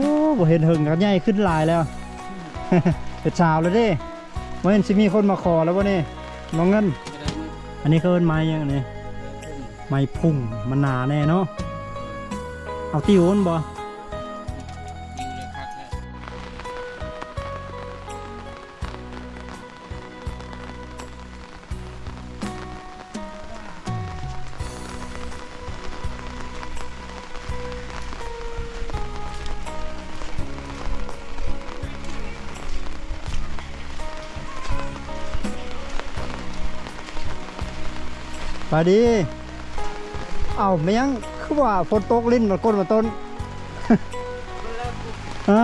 อ้บ่เห็นหึงกันใหญ่ขึ้นลายแล้วเป็นชาวแล้วดิบ่เห็นสิมีคนมาขอแล้วบ่นี่น้องเงิน อันนี้เขาเป็นไม้ยังนี่ไม้พุ่งมันหนาแน่เนาะเอาติวมันบ่ ไปดี เอาไม่ยังคือว่าฝนตกลิ้นมาก้นมาต้นฮะ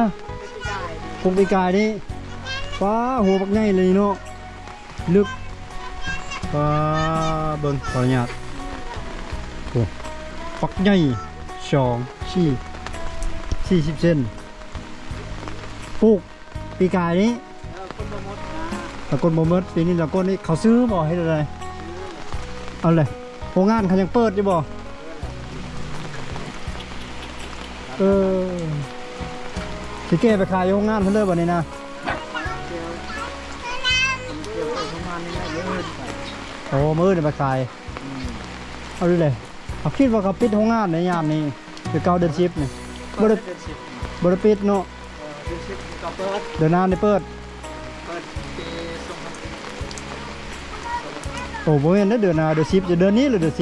คงไปกายนี่ฟ้าหัวบักใหญ่เลยเนาะลึกฟ้าเบิ่งขออนุญาตโอ้ปักใหญ่สองสี่สี่สิบเซนปลูกปีกายนี้เออคนบ่หมดตะกนโมเมดปีนี้ตะกนนี่เขาซื้อบ่ให้อะไร เอาเลยโรงงานเขายังเปิดอยู่บ่เออสิเก้ไปขายอยู่โรงงานเพิ่นเลยบ่นี่นะเกี่ยวเกี่ยวไปประมาณนี้นะเยอะเลยไปโอ้มื้อนี่ไปขายอืมเอาดูเลยเขาคิดว่าเขาปิดโรงงานในยามนี้คือเก่าเดือน10นี่บ่ได้เดือนสิบบ่ได้ปิดเนาะเออเดือนสิบก็เปิดเดือนหน้านี่เปิด โอ้บ่แม่นนะเดือนหน้าเดือน10จะเดือนนี้หรือเดือน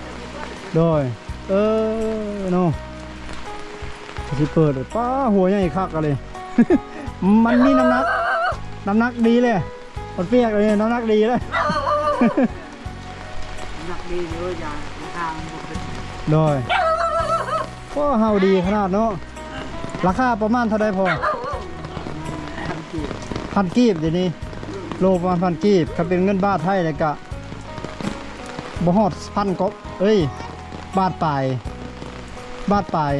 10โดยเออเนาะสิเปิดป้าหัวใหญ่คักอะเลยมันมีน้ำหนักน้ำหนักดีเลยมันเปียกเลยน้ำหนักดีเลยหนักดีเยอะอย่างทางบุกเป็นโดยก็เฮาดีขนาดเนาะราคาประมาณเท่าไดพอพันกีบพันกีบเดี๋ยวนี้โลประมาณพันกีบถ้าเป็นเงินบาทไทยเลยกะ บ่ฮอดพันก็เอ้ย บาทปลาย บาทปลาย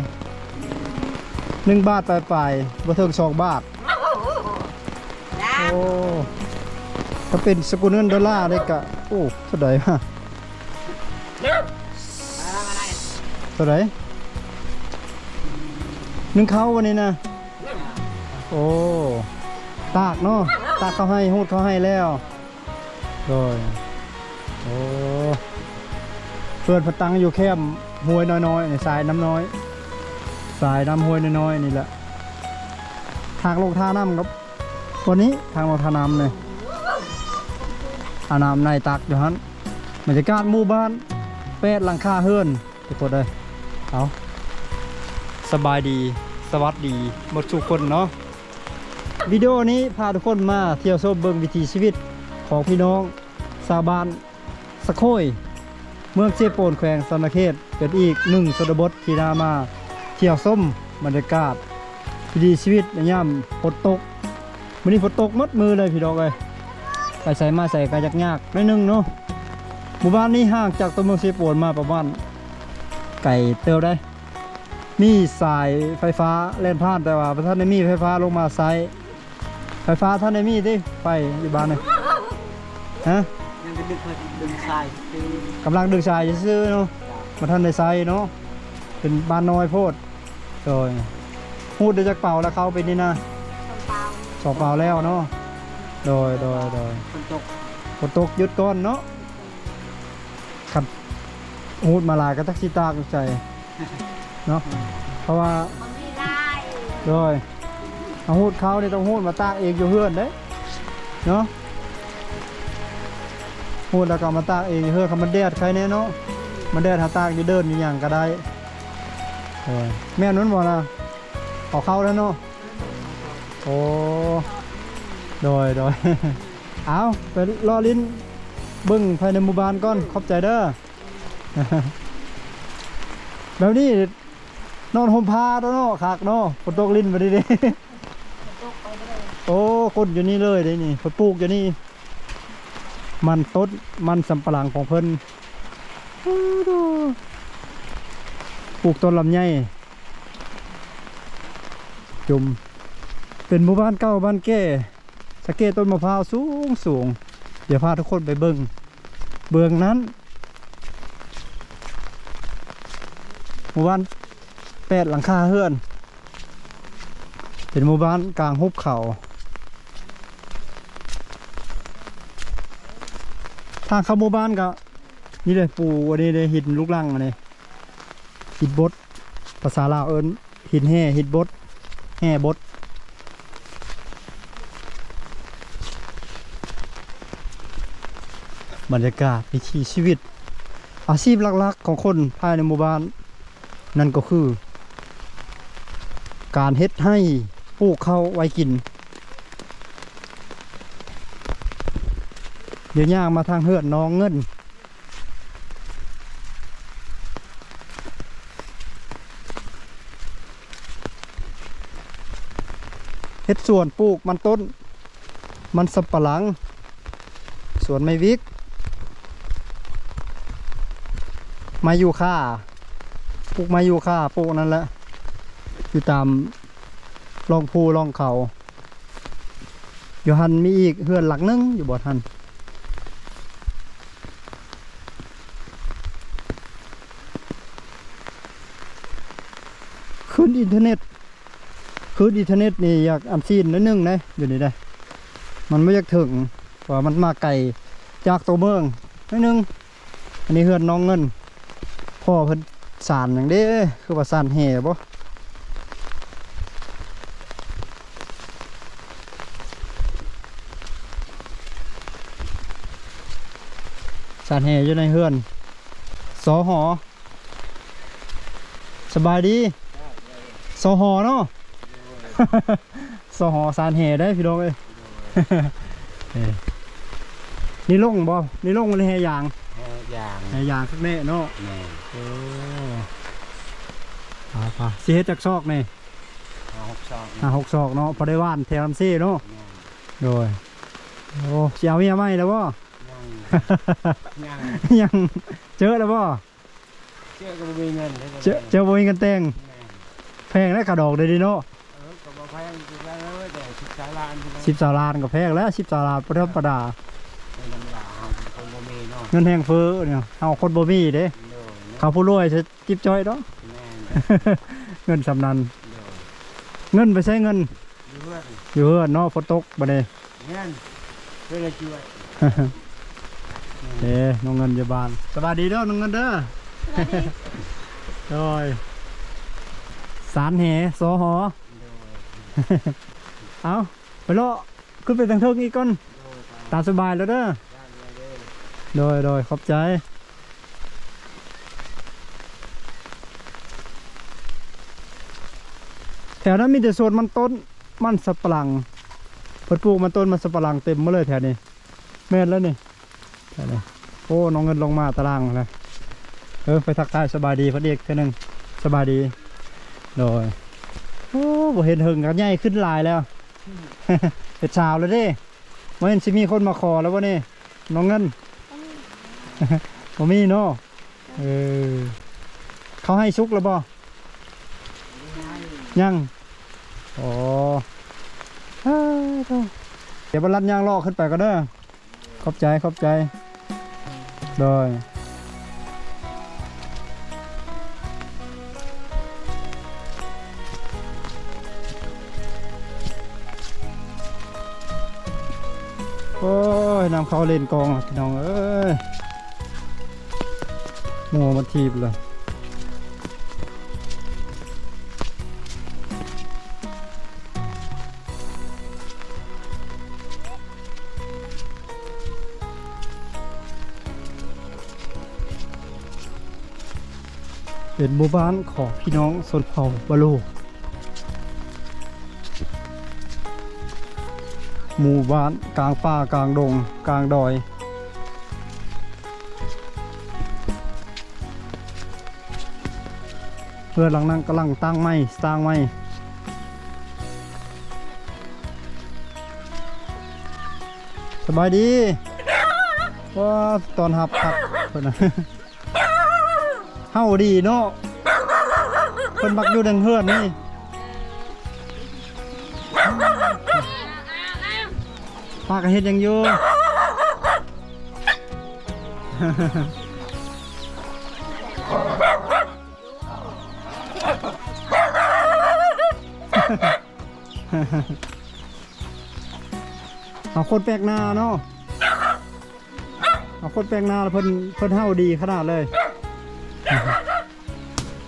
หนึ่งบาทปลายปลายบ่ถึงสองบาท โอ้ถ้าเป็นสกุลเงินดอลลาร์เลยกะ โอ้เท่าไหร่ฮะอะไรเท่าไหร่หนึ่งเขาวันนี้นะ โอ้ ตากเนาะ ตากเขาให้ หูดเขาให้แล้วโดยโอ้ เพื่อนพตังอยู่แคมห้วยน้อยๆในสายน้ำน้อย สายน้ำห้วยน้อยๆนี่แหละ ทางลงท่าน้ำครับวันนี้ทางลงท่าน้ำเลยอาน้ำในตักอยู่ฮันบรรยากาศหมู่บ้านแปดหลังคาเฮือนทุกคนเลยเอาสบายดีสวัสดีหมดทุกคนเนาะวิดีโอนี้พาทุกคนมาเที่ยวชมเบิงวิถีชีวิตของพี่น้องชาวบ้านสะโคย เมืองเจโปนแขวงสนเขตเป็นอีกหนึ่งสนบทที่นามา เที่ยวส้มบรรยากาศวิถีชีวิตในย่ำฝนตกวันนี้ฝนตกหมดมือเลยพี่น้องเลยไปใส่มาใส่กายักยากนิดนึงเนาะหมู่บ้านนี้ห่างจากตัวเมืองเชโปนมาประมาณไก่เติวได้ มีสายไฟฟ้าเล่นผ่านแต่ว่าท่านได้มีไฟฟ้าลงมาไซไฟฟ้าท่านได้มีดิไปอยู่บ้านเลยฮะ ยังจะดึงดึงทรายดึงกำลังดึงสายซื้อๆเนาะมาท่านในไซเนาะเป็นบ้านน้อยโพดโดยพูดเดี๋ยวจากเป่าแล้วเข้าไปนี่นะสองเป่าแล้วเนาะโดยโดยโดยฝนตกฝนตกหยุดก่อนเนาะขัดหูดมาหลายก็ตักสิตากใจเนาะเพราะว่ามันไม่ได้โดยเอาหูดเขาเนี่ยต้องหูดมาตากเองอยู่เฮือนเด้เนาะ หูดแล้วก็เอามาตากเองเฮือเขามันแดดใครแน่เนาะมันแดดหาตากอยู่เดินอยู่อย่างก็ได้โอ้ยแม่นนั้นบ่นะเอาเข้าแล้วเนาะโอ้โดยโดยเอาไปรอลิ้นบิ้งภายในหมู่บ้านก่อนขอบใจเด้อแบบนี้นอนห่มผ้าตัวเนาะขากเนาะฝนตกลิ้นมาดิดิโอ้คนอยู่นี่เลยเด้นี่เพิ่นปลูกอยู่นี่ มันต้นมันสำปะหลังของเพิ่นอู้ดูปลูกต้นลำไยจุ่มเป็นหมู่บ้านเก่าบ้านแก่สะเกตต้นมะพร้าวสูงสูงเดี๋ยวพาทุกคนไปเบิ่งเบื้องนั้นหมู่บ้านแปดหลังคาเฮือน เป็นหมู่บ้านกลางหุบเขา ทางเข้าหมู่บ้านก็นี่เลยปูอันนี้เลยหินลูกลังอันนี้หินบดภาษาลาวเอิ้นหินแห่หินบดแห่บดบรรยากาศวิถีชีวิต อาชีพหลักๆ ของคนภายในหมู่บ้าน นั่นก็คือ การเฮ็ดให้ปลูกข้าวไว้กิน เดี๋ยวย่างมาทางเฮือดน้องเงิน เฮ็ดสวนปลูกมันต้น มันสับปะหลัง สวนไม้วิกไม้ยูค่าปลูกไม้ยูค่าปลูกนั่นแหละ อยู่ตามลองภูลองเขาอยู่หันมีอีกเฮือนหลังนึงอยู่บ่ทัน อินเทอร์เน็ตขึ้นอินเทอร์เน็ตนี่อยากอันซีนนิดนึงนะอยู่นี่ได้ มันไม่อยากถึงเพราะว่ามันมาไกลจากตัวเมืองนิดนึง อันนี้เฮือนน้องเงิน พ่อเพิ่นสารอย่างเด้คือว่าสารแห่บ่สารแห่อยู่ในเฮือนสอหอ สบายดี หอเนาะสอหอสารแห่ได้พี่น้องเอ้ยเอ้ยนี่ลงบ่นี่ลงเลยแห่ยางแห่ยางแห่ยางสักแน่เนาะแม่โอ้พาพาสิเฮ็ดจากซอกนี่เอาหกซองอ่าหกซอกเนาะพอได้ว่านแถวลำซี่เนาะแม่โดยโอ้สิเอาเมียไหมแล้วบ่ยังยังยังเจอแล้วบ่เจ้าก็บ่มีเงินได้ก็เจอเจอบ่มีกันแต่งแม่แพ งแล้วกระดอกเลยดิเนาะเออก็บ่แพงอยู่แล้วเว้ยแต่สิบสามล้านพี่น้องสิบสาล้านก็แพงแล้วสิบสาล้านบ่ธรรมดา ในธรรมดาเฮาเป็นคนบ่มีเนาะเงินแห้งเฟ้อเนี่ยเอาคนบ่มีเด้โดยเนาะเขาผู้รวยจะจิบจ้อยเนาะ แม่เงินสำนันโดยเงินไปใช้เงินอยู่เพื่อนอยู่เฮือนเนาะฝนตกบัดนี้เงินเพื่อนช่วยเอ้น้องเงินอยู่บ้านสบายดีเด้อน้องเงินเด้อโดย สารแหสอหอ เอาไปเลาะขึ้นไปทางเทิงอีกก่อน ตามสบายแล้วเด้อ โดยโดยขอบใจ แถวนั้นมีแต่โซนมันต้นมันสับปะหลังเพิ่นปลูกมันต้นมันสับปะหลังเต็มหมาเลยแถวนี้ แม่นแล้วนี่แถวนี้โอ้น้องเงินลงมาตารางเลยเออไปทักทายสบายดีพอดีเท่านึงสบายดี โดยโอ้บ่เห็นหึงกันใหญ่ขึ้นหลายแล้วเป็นชาวแล้วเด้บ่เห็นสิมีคนมาขอแล้ววะนี่น้องเงินบ่มีเนาะเออเขาให้ซุกแล้วบ่ยังอ๋อเอ้เดี๋ยวบรรลัดยางลอกขึ้นไปก็เด้อขอบใจขอบใจโดย ยนำเขาเล่นกองพี่น้องเอ้ยมัวมาทีบเลยเป็นหมู่บ้านของพี่น้องชนเผ่าบาโล หมู่บ้านกลางป่ากลางดง กลางดอย เพื่อหลังนั้นกำลังตั้งไม้สร้างไม้สบายดีว่าตอนหับครับเพิ่นนะเฮาดีเนาะเพิ่นมักอยู่ดังเฮือนนี่ ป้าก็เฮ็ดยังอยู่ เอาคนแปลกหน้าเนาะเอาคนแปลกหน้าแล้วเพิ่นเพิ่นเฮาดีขนาดเลย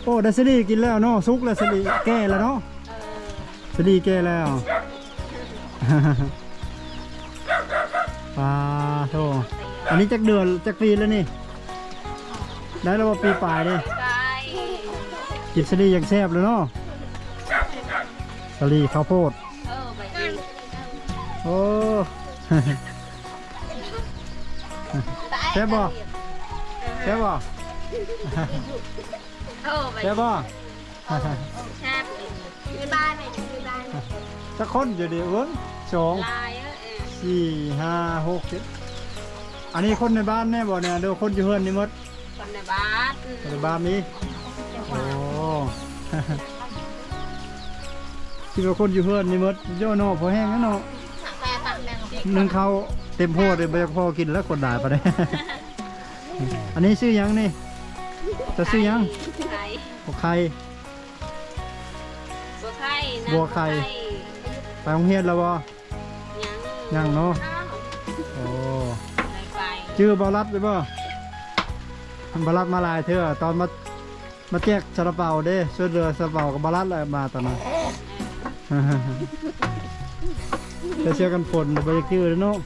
โอ้ด้สลีกินแล้วเนาะซุกแล้วสลีแก่แล้วเนาะสลีแก่แล้ว นนี้จักเดือนจักปีแล้วนี่ ได้แล้วว่าปีปลายนี่ไก่กินสลีอย่างแซ่บเลยเนาะสลีข้าวโพด เออไปกินโอ้ แซ่บบ่แซ่บบ่เออไปแซ่บบ่แซ่บในบ้านไหมในบ้านสักคนอยู่ดิเอิ้งสองลายเออเออสี่ห้าหกเจ็ด อันนี้คนในบ้านแน่บ่เนี่ยเดี๋ยวคนอยู่เฮือนนี่หมดคนในบ้านคนในบ้านนี้โอ้คิดว่าคนอยู่เฮือนนี่หมดโยโน่พอแห้งแล้วเนาะสั่งแปรสั่งแมงนึ่งเขาวเต็มโพดเลยบ่อยากพอกินแล้วคนด่าไปเลยอันนี้ซื้อหยังนี่จะซื้อหยังไข่บอกใครบัวไข่บัวไข่ไปโรงเรียนแล้วบ่ยังยังเนาะอ้าวโอ้ไป ชื่อบารัดไปบ่บารัดมาหลายเธอตอนมามาแจกซาลาเปาเด้ช่วยเรือซาลาเปากับบารัดเลยมาตอนนั้นจะเชื่อกันฝนบ่อยากชื่อเลยเนาะ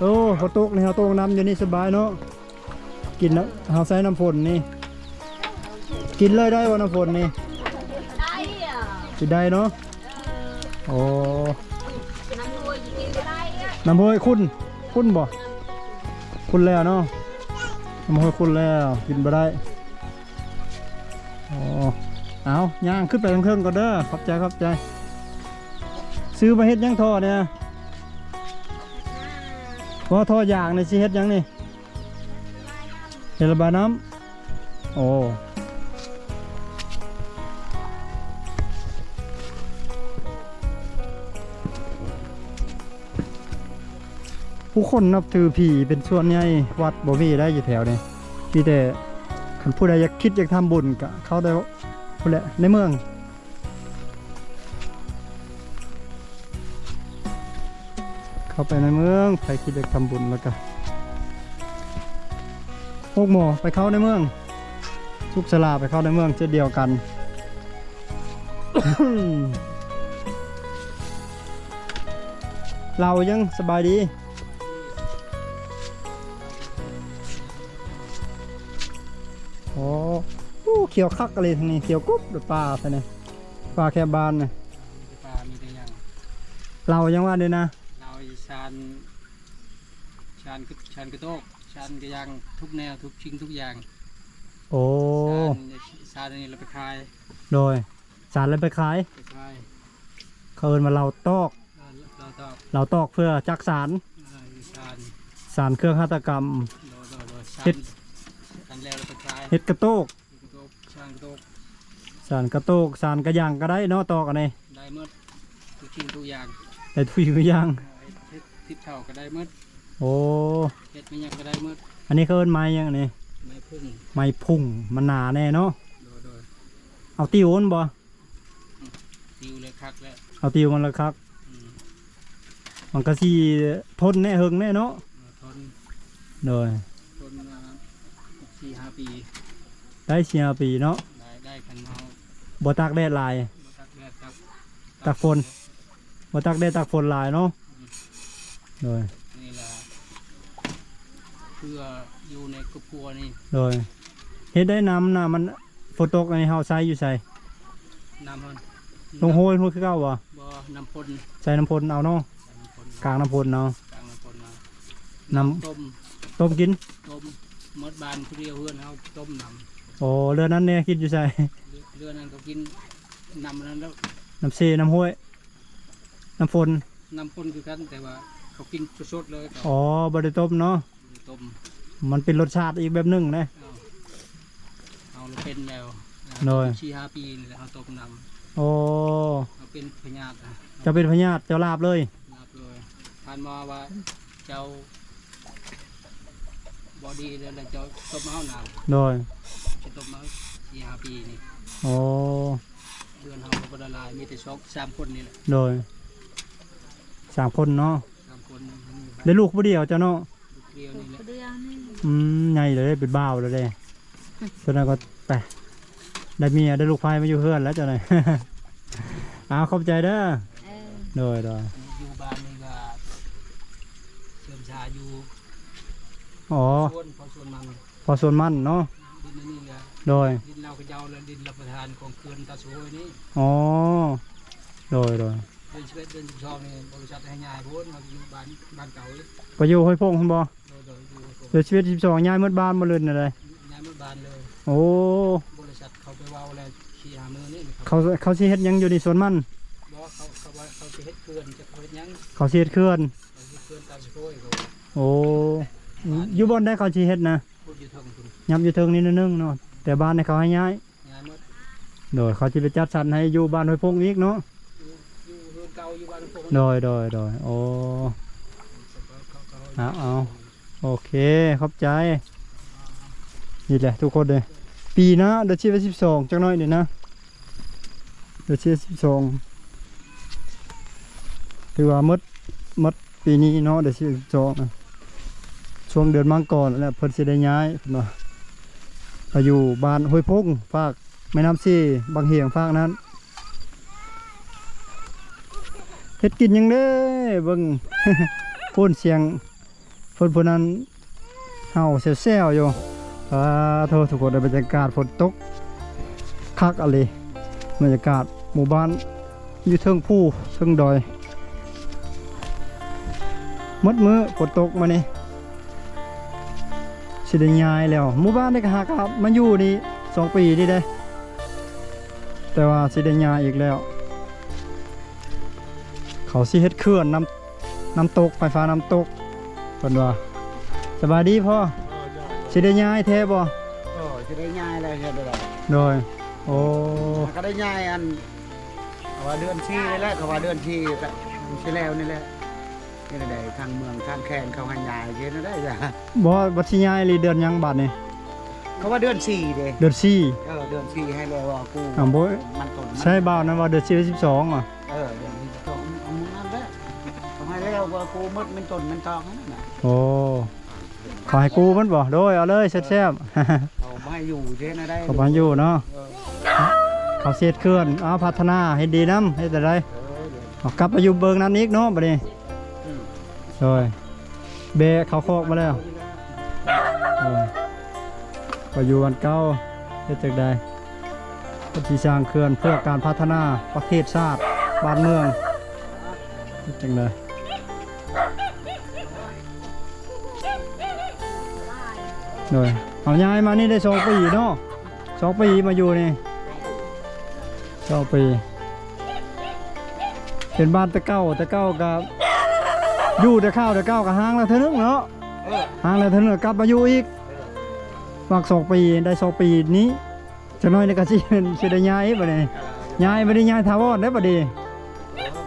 โอ้เขาตกนี่เขาตกน้ำอยู่นี่สบายเนาะกินแล้วเขาใส่น้ำฝนนี่ กินเลยได้ว่าน้ำฝนนี่ได้อะกินได้เนาะโอ้น้ำด้วยกินก็ได้อะน้ำห้วยคุณ คุณบ่คุณแล้วเนาะน้ำห้วยคุณแล้วกินบ่ได้โอ้เอาย่างขึ้นไปทางเครื่องก่อนเด้อขอบใจขอบใจ ซื้อมาเฮ็ดยังท่อเนี่ยว่าท่อยางในสิเฮ็ดยังนี่เฮ็ดระบาน้ำโอ้ ผู้คนนับถือผีเป็นส่วนใหญ่วัดบ่มีได้อยู่แถวนี้มีแต่คันผู้ใดอยากคิดอยากทำบุญก็เข้าได้พุ่นแหละในเมืองเข้าไปในเมืองไปคิดอยากทำบุญแล้วก็พวกหมอไปเข้าในเมืองสุกสลาไปเข้าในเมืองเช่นเดียวกันเรายังสบายดี เขียวคักอะไรทางนี้เขียวกุ๊บเดยวปลาไปเนี่ยปลาแค่บานเนี่ยปลามีแต่ยังเรายังว่าเด้นะ เราอีชานชานกระชานกระโตกชานกระยังทุกแนวทุกชิ้นทุกอย่างโอ้ชานชานอันนี้เราไปขายโดยสารเลยไปขายไปขายเขาเอินมาเราตอกเราเราตอบเราตอกเพื่อจักสารเราชานสารเครื่องฆาตกรรมเราเราเราชาเฮ็นดอันแล้วเราไปขายเฮ็ดกระโตก กระโตกชานกระโตก สารกระโตกสารกระยางก็ได้เนาะตอกอันนี้ได้หมดทุกชิ้นทุกอย่างแต่ทุยกระยางเฮ็ดทิศเท่าก็ได้หมดโอ้เฮ็ดไม่ยังก็ได้หมดอันนี้เขาเอินไม้ยังอันนี้ไม่พึ่งไม้พุ่งมันหนาแน่เนาะโดยโดยเอาติวมันบ่ติวเลยคักแล้วเอาติวมันละครับอืมมันก็สิทนแน่เฮิงแน่เนาะทนโดยทนมาสี่ห้าปีได้เชียปีเนาะได้ได้คันเฮา บ่ตากแดดหลายบ่ตักแดดตักตักฝนบ่ตากแดดตากฝนหลายเนาะโดยนี่แหละเพื่ออยู่ในครอบครัวนี่โดยเฮ็ดได้น้ำน่ะมันฝนตกในเฮาใส่อยู่ใส่น้ำมันลงโหยพูดคือเก่าบ่บ่น้ำพ่นใส่น้ำพลเอาเนาะใส่น้ำพ่นกลางน้ำพลเนาะกลางน้ำพ่นมาน้ต้มำต้มกินต้มมดบานผู้เดียวเพื่อนเฮาต้มน้โอ้เรือนั้นเนี่ยคิดอยู่ใส่ำเรือเรือนั้นก็กินน้ำนั้นแล้วน้ำเซน้ำห้วย น้ำฝนน้ำพ่นคือกันแต่ว่าเขากินสดๆเลยก็อ๋อบริต้มเนาะต้มมันเป็นรสชาติอีกแบบหนึงนะ เอาเอาเราเป็นแล้วโดยสี่ห้าปีนี่แหละเฮาต้มน้โอ้ำเอาเป็นพญาตินะจะเป็นพญาติเจ้าลาบเลยรับเลยผ่านมาว่าเจ้าบอดีแล้วเจ้าต้มเอาหนาวโดยจะต้มมาสี่ห้าปีนี่ โอ้เดือนเฮาบ่ได้หลายมีแต่สองสามคนนี่แหละโดยสามคนเนาะสามคนนี่ได้ลูกผู้เดียวเจ้าเนาะลูกเดียวนี่แหละเดือนนี่อืมใหญ่เลยเป็นบ้าวเลยเด้ตอนนั้นก็ไปได้เมียได้ลูกพายมาอยู่เพื่อนแล้วเจ้าหน่อย เอาขอบใจเด้อเออโดยโดยอยู่บ้านนี่ก็เชิญชาอยู่อ๋อสวนพอสวนมันพอส่วนมันเนาะดินอันนี่ก็ โดยดินเราก็เจ้าและดินรับประทานของเขื่อนตาโซยนี่อ๋อโดยโดยเดือนสิบเอ็ดเดือนสิบสองนี่บริษัทให้ยายพูดมาอยู่บ้านบ้านเก่าเลยไปอยู่ห้วยพงคุณบอโดยโดยอยู่กับผมเดือนชีวิตสิบสองย้ายหมดบ้านหมาเลยน่ะเลยย้ายมาบ้านเลย โอ้บริษัทเขาไปเว่าแล้วขี่หามือนี่นะคเขารับเขาสิเฮ็ดหยังอยู่ในสวนมันบอกเขาเขาว่าเขาจะเฮ็ดเขื่อนจะเขาเฮ็ดหยังเขาสิเฮ็ดเคลื่อนเขาเฮ็ดเขื่อนตาโซยเขาโอ้อยู่บอนได้เขาสิเฮ็ดนะพูดอยู่เทางคุณย้ำอยู่เทิงนิดนึงเนาะ แต่บ้านให้เขาให้ย้ายย้ายหมดโดยเขาจะไปจัดสรรให้อยู่บ้านห้วยพงอีกเนาะอยู่อยู่เรือนเก่าอยู่บ้านพวกโดยโดยโดยโอ้เขาเขาเอาเอาโอเคขอบใจนี่แหละทุกคนเลยปีนะเดือนชีวิตสิบสองจังน้อยเดี๋ยวนะเดือนชีวิตสิบสองถือว่าหมดหมดปีนี้เนาะเดือนชีวิตสิบสองนะช่วงเดือนมังกรนั่นแหละเพิ่นสิได้ย้ายเพิ่นว่าไป อยู่บ้านห้วยพงภาคแม่น้ำซีบางเหียงภาคนั้นเฮ็ดกินยังเด้เบิ่งพูนเสียงฝนพนนั้นเห่าเซลๆอยู่อ่าโทษทุกคนได้บรรยากาศฝนตกคักอะไรบรรยากาศหมู่บ้านอยู่เทิงผู้เทิงดอยมดมือฝนตกมานี่ สิได้ย้ายแล้วหมู่บ้านได้ก็หากลับมาอยู่นี่สองปีนี่ได้ แต่ว่าสิได้ย้ายอีกแล้ว เขาสิเฮ็ดเขื่อนน้ำน้ำตกไฟฟ้าน้ำตกเพิ่นว่าสบายดีพ่อสิได้ย้ายแท้บ่โอ้จะได้ง่ายเลยเฮ็ดได้โดยโอ้ก็ได้ง่ายอันเขาว่าเดือนชีนี่แหละเขาว่าเดือนชีก็ชีแล้วนี่แหละ นี่ได้ทางเมืองทางแคนเขาให้ง่ายเฮ็ดได้จ้ะบ่บ่สิยายเลยเดือนหยังบาดนี่เขาว่าเดือนสี่เด้เดือนสี่เออเดือนสี่ให้เลยว่ากูอ่าบ่มันต้นมันใช่บ่าวนะว่าเดือนสี่สิบสองอะเออเดือนที่สองเอามึงนั่นแหละเขาให้แล้วว่ากูหมดมันต้นมันตอกนั่นน่ะโอ้ขอให้กูมันบ่โดยเอาเลยแซ่บเขาไม่ให้อยู่เฮ็ดได้ขอบานอยู่เนาะเขาเสียดเคลื่อนเอาพัฒนาให้ดีนำให้แต่ได้เอากลับไปอยู่เบิงนั้นอีกเนาะบัดนี้ โดยเบะเขาโคกมาแล้วเออก็อยู่อันเก่าเฮ็ดจักใดก็สิสร้างเขื่อนเพื่อการพัฒนาประเทศชาติบ้านเมืองเฮ็ดจังไดโดยเอาย้ายมานี่ได้สองปีเนาะสองปีมาอยู่นี่สองปีเป็นบ้านตะเก้าตะเก้ากับ อยู่แต่ข้าวแต่เก้ากับห้างแล้วเท่านึงเนาะเออห่างแล้วเท่านั้นกลับมาอยู่อีกฝากสองปีได้สองปีนี้จะน้อยในกระชีนสิได้ย้ายบ่ได้ย้ายบ่ได้ย้ายถาวรได้บ่ดี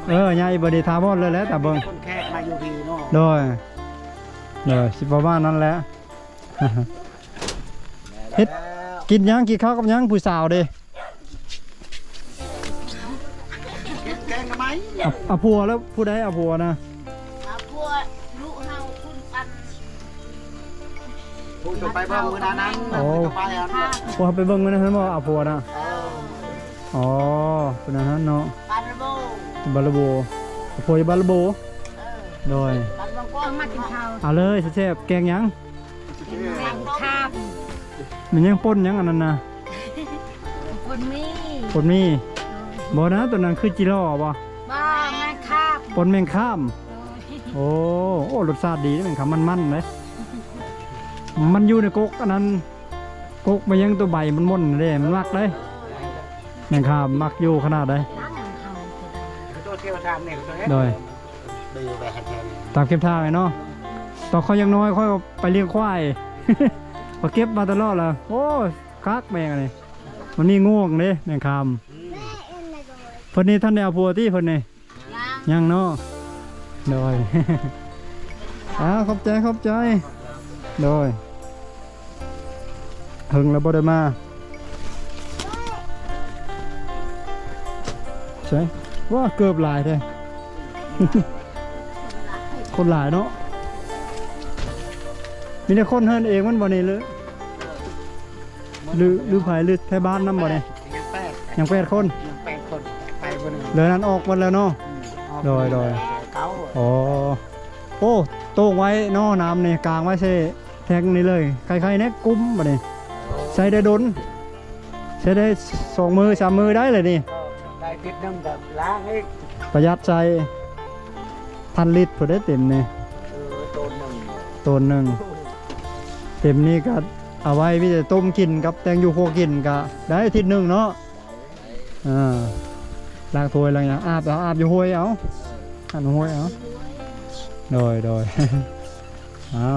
เออย้ายบ่ได้ถาวรเลยแหล้วแต่เบิ่งคนแขกมาอยู่พี่เนาะโดยโดยสิประมาณนั้นแหละ เฮ็ดแล้วกินหยังกินข้าวกับหยังผู้สาวเด้เฮ็ดแกงทำไมเอาเอาผัวแล้วผู้ใดเอาผัวนะ ผมจะไปเบิ่งมื้อนั้นนั้นจะไปอันนั้นผัวไปเบิ่งมันนะเพิ่นบ่เอาผัวนะเอออ๋อเป็นอันนั้นเนาะปันระโบบาลาโบเอาผัวอยู่บาลาโบเออโดยปันบางกว้างมากินข้าวเอาเลยแซ่บๆแกงหยังแมงคาบมันยังป่นหยังอันนั้นนะคนมีป่นมีบ่นะตัวนั้นคือจิโร่บ่บ้าแมงคาบป่นแมงข้าม โอ้โอ้รสชาติดีนะแมงข้ามมันมันๆเลย มันอยู่ในกกอันนั้นกกมันยังตัวใบมันม่นเลยมันมักเลยแมงข้ามมักอยู่ขนาดใดน้ำอย่างเฮาจะได้ตัวเที่ยวทางเนี่ยตัวเฮ็ดโดยดีไปแทนตามเก็บทางไงเนาะตอนเขายังน้อยค่อยเอาไปเลี้ยงควายพอเก็บมาตลอดแล้วโอ้ยคักแมงอะไรมันนี่ง่วงเลยแมงคามเพิ่นนี่ท่านได้เอาผัวที่เพิ่นนี่ยังยังเนาะโดยอ้าขอบใจขอบใจ โดยถึงแล้วบ่ได้มาใช่ว่าเกือบหลายแท้คนหลายเนาะมีแต่คนเฮิรนเองมันบ่นี่หรือหรือหรือไผหรือแถวบ้านนำบ่นี่ยังแปดยังแปดคนยังแปดคนไปบนหนึ่งเหลือนั้นออกหมดแล้วเนาะโดยโดยเก้าอ๋อโอ้โต้งไว้เนอน้ำนี่กลางไว้ใช่ แทงนี่เลยใครๆเนี่ยกุ้มบ่นี่ใช้ได้ดนใช้ได้สองมือสามมือได้เลยนี่ได้ติดหนึงกับล้างอีกประหยัดใจพันลิตรพอได้เต็มนี่เออตัวหนึ่งตัวหนึ่งเต็มนี่ก็เอาไว้พี่จะต้มกินกับแตงยูโคกินก็ได้อาทิศหนึ่งเนาะอ่าล้างถ้วยล้างอย่างอาบเอาอาบอยู่ห้วยเอาอาบอยู่ห้วยเอาโดยโดยเอา